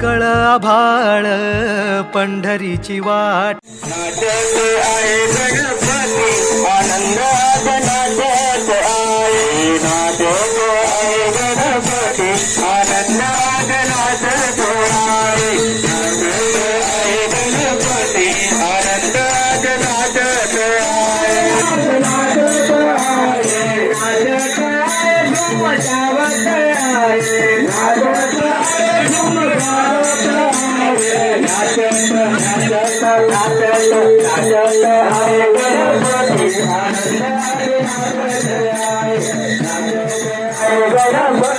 तुकाराम आभाळ पंढरीची वाट नाचत आहे गणपती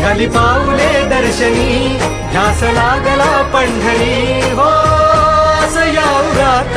निघाली पाऊले दर्शनी ध्यास लागला पंढरी. हो असं या उरात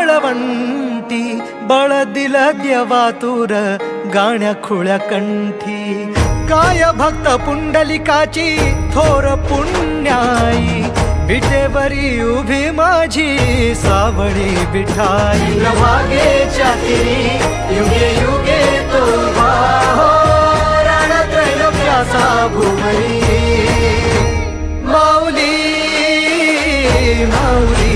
वाळवंटी बळ दिल देवा गाण्या खुळ्या कंठी काय भक्त पुंडलिकाची थोर पुण्याई विटेवरी उभी माझी सावळी बिठाई वागे तिरी युगे युगे तो उभा भुवरी माऊली माऊली माऊली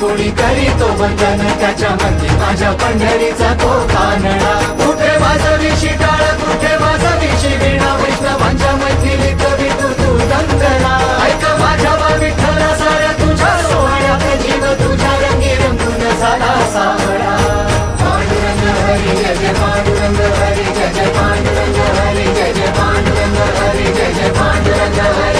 कुणी करीतो बंधन त्याच्या मध्ये माझ्या पंढरीचा तो कानडा कुठे माझा वाजवी शिटाळ कुठे माझा वाजवी विणा वैष्णवांच्या मैथिलीत विटू तू दंतना ऐक माझ्या बा विठ्ठला साऱ्या तुझ्या सोहळ्यात जीव तुझ्या रंगी रंगून झाला सावळा. पांडुरंग हरी जय जय पांडुरंग हरी जय जय पांडुरंग हरी जय जय पांडुरंग हरी जय जय पांडुरंग हरी.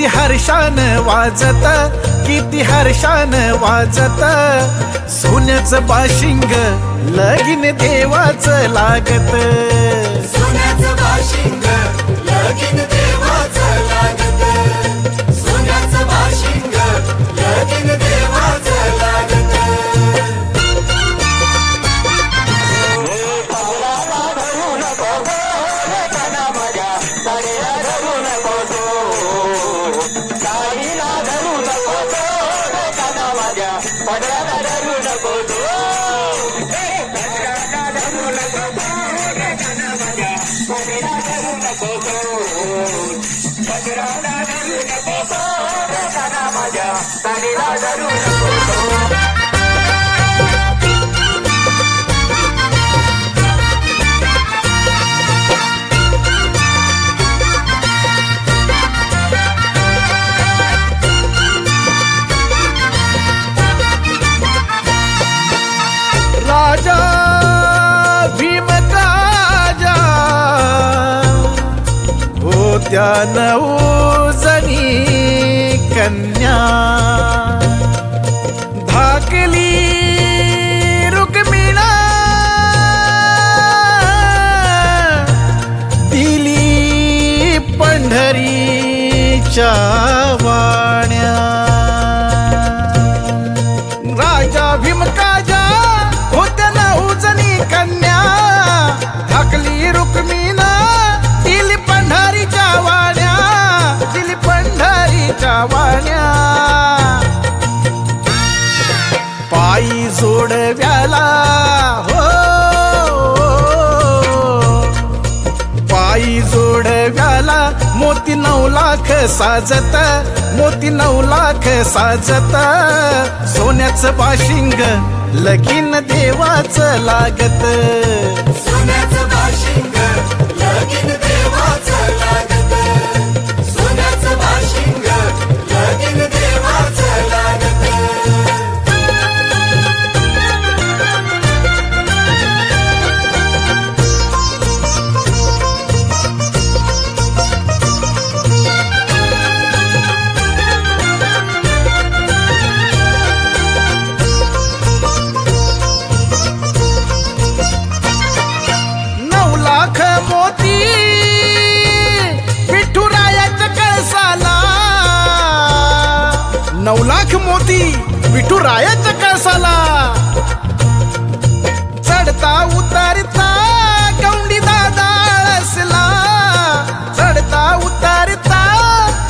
किती हर्षान वाजत किती हर्षान वाजत. सोन्याचं बाशिंग लगीन देवाच लागत. सोन्याचं बाशिंग लगीन वाण्या. राजा भीमकाजा होत्या ना उजनी कन्या. धाकली रुक्मिना दिली पंढारीच्या वाण्या दिली पंढारीच्या वाण्या. मोती नऊ लाख साजत मोती नऊ लाख साजत. सोन्याचं बाशिंग लगीन देवाचं लागत. सोन्याचं बाशिंग लगीन रायच कसाला चढता उतारता कवडी दादा असला. चढता उतारता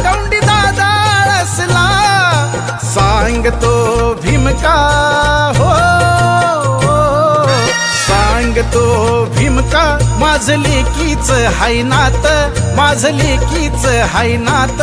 कवडी दादा असला. सांगतो भीमका हो. सांगतो भीमका माझ लेकीच हाय नात माझ लेकीच हाय नात.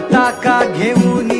पताका घेऊनी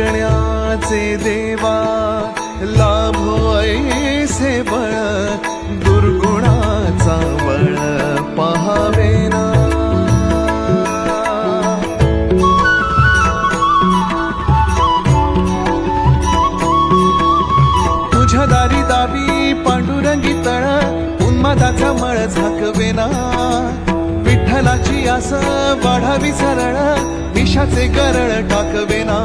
मागण्याचे देवा लाभ ऐसे बळ. दुर्गुणाचा बळ पहावेना तुझ्या दारी दावी पांडुरंगी तळ उन्मादाचा मळ झाकवे ना. विठ्ठलाची आस वाढावी सरळ विषाचे गरळ टाकवेना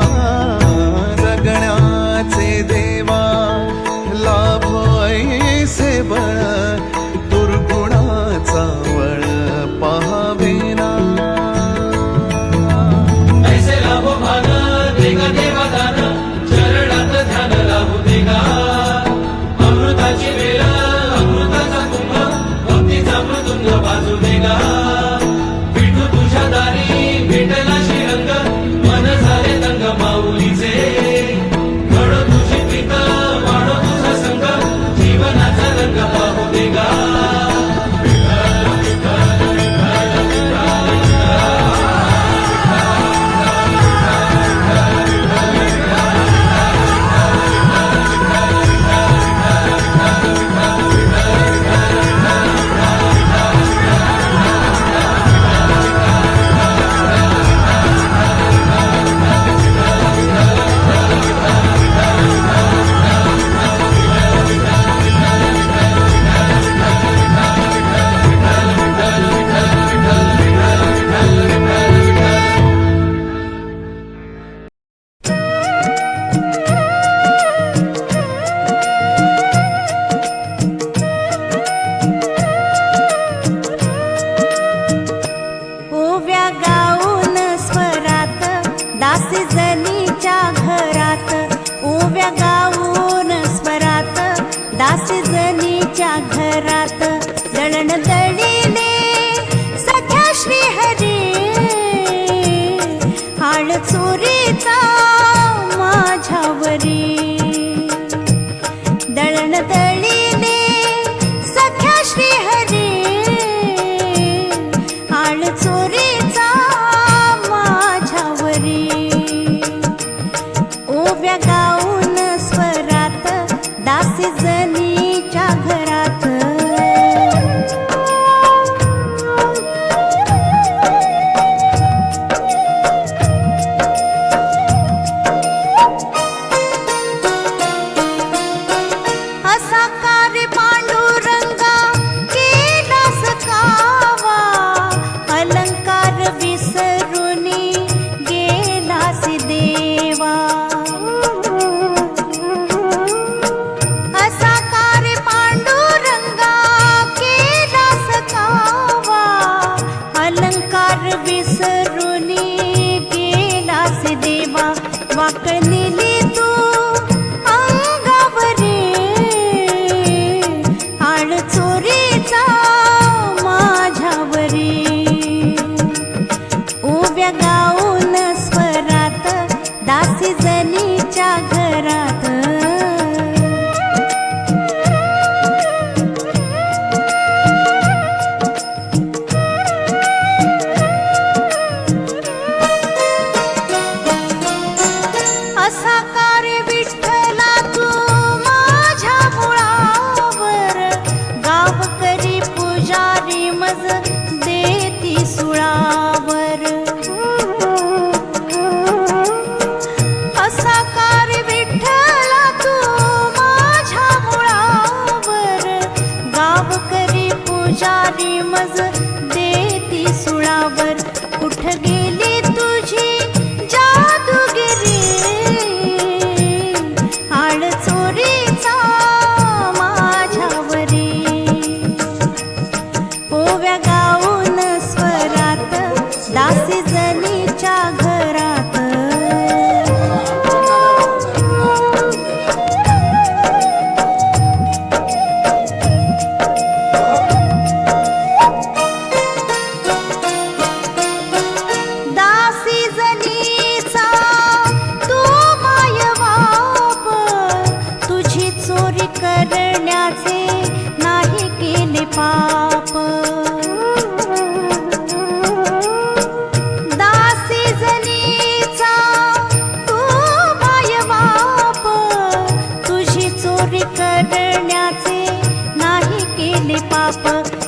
केले पाप.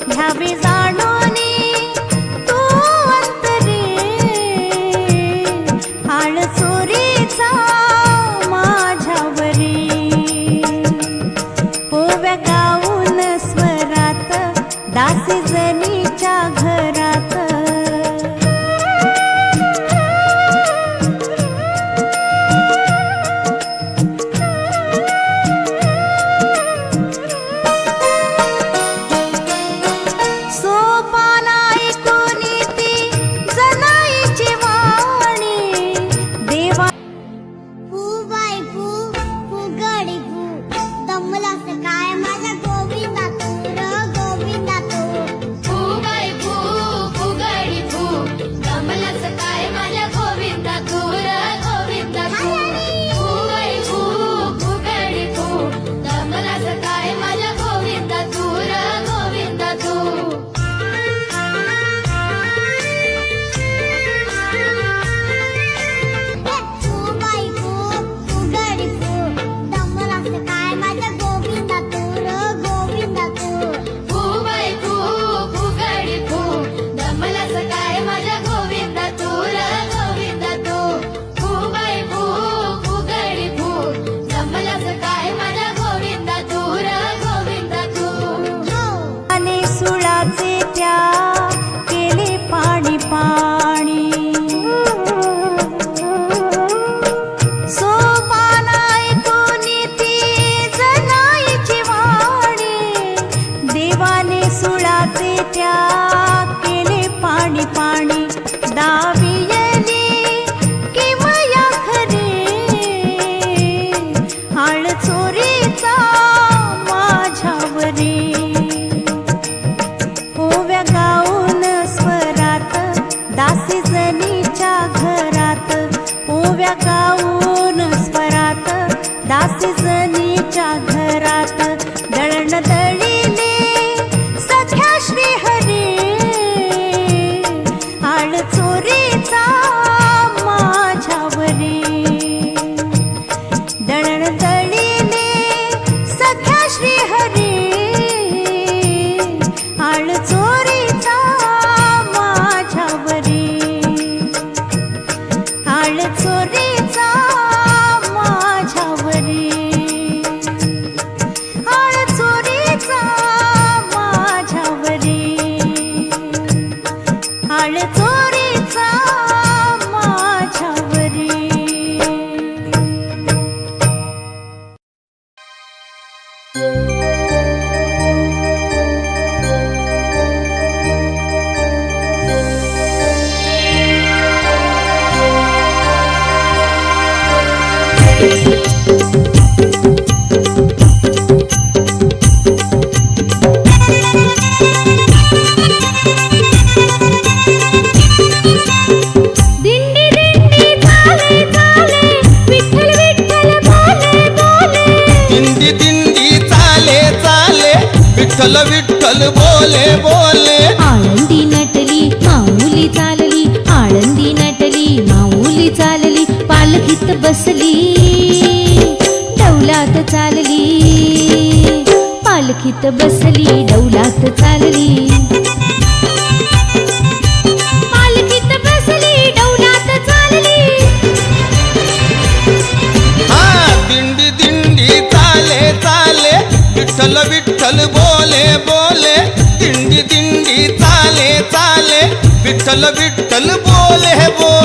घ्यावे जाणून దావియ बसली डौलात चालली पालखीत बसली डौलात चालली. पालखीत बसली डौलात चालली. हा दिंडी दिंडी चाले चाले विठ्ठल विठ्ठल बोले बोले दिंडी दिंडी चाले चाले विठ्ठल विठ्ठल बोले बोले.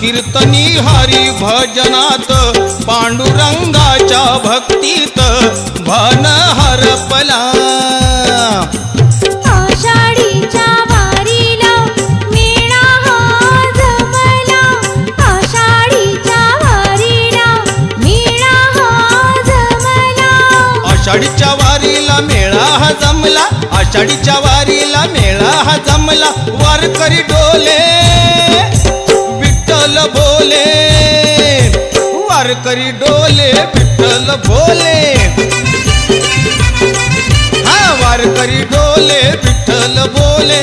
कीर्तनी हरी भजनात पांडुरंगाच्या भक्तीत भन हरपला आषाढीच्या वारीला मेळा हा जमला. आषाढीच्या वारीला मेळा हा जमला. आषाढीच्या वारीला विठ्ठल बोले वारकरी डोले विठ्ठल बोले हा वारकरी डोले विठ्ठल बोले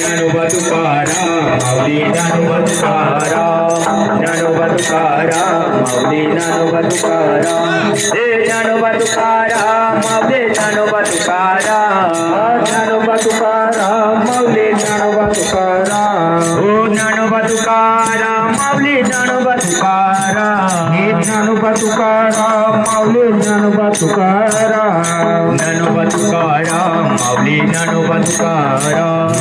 నను బతుకారా మౌలి నను బతుకారా నను బతుకారా మౌలి నను బతుకారా ఏ నను బతుకారా మౌలి నను బతుకారా నను బతుకారా మౌలి నను బతుకారా ఓ నను బతుకారా మౌలి నను బతుకారా ఏ నను బతుకారా మౌలి నను బతుకారా నను బతుకారా ಮೌಲಿ ನನು ಬಂಕಾರ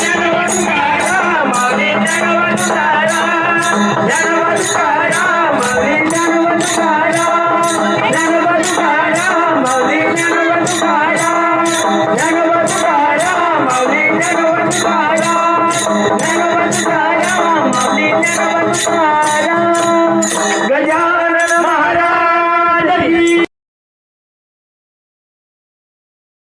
Yeah, no, no, no, no,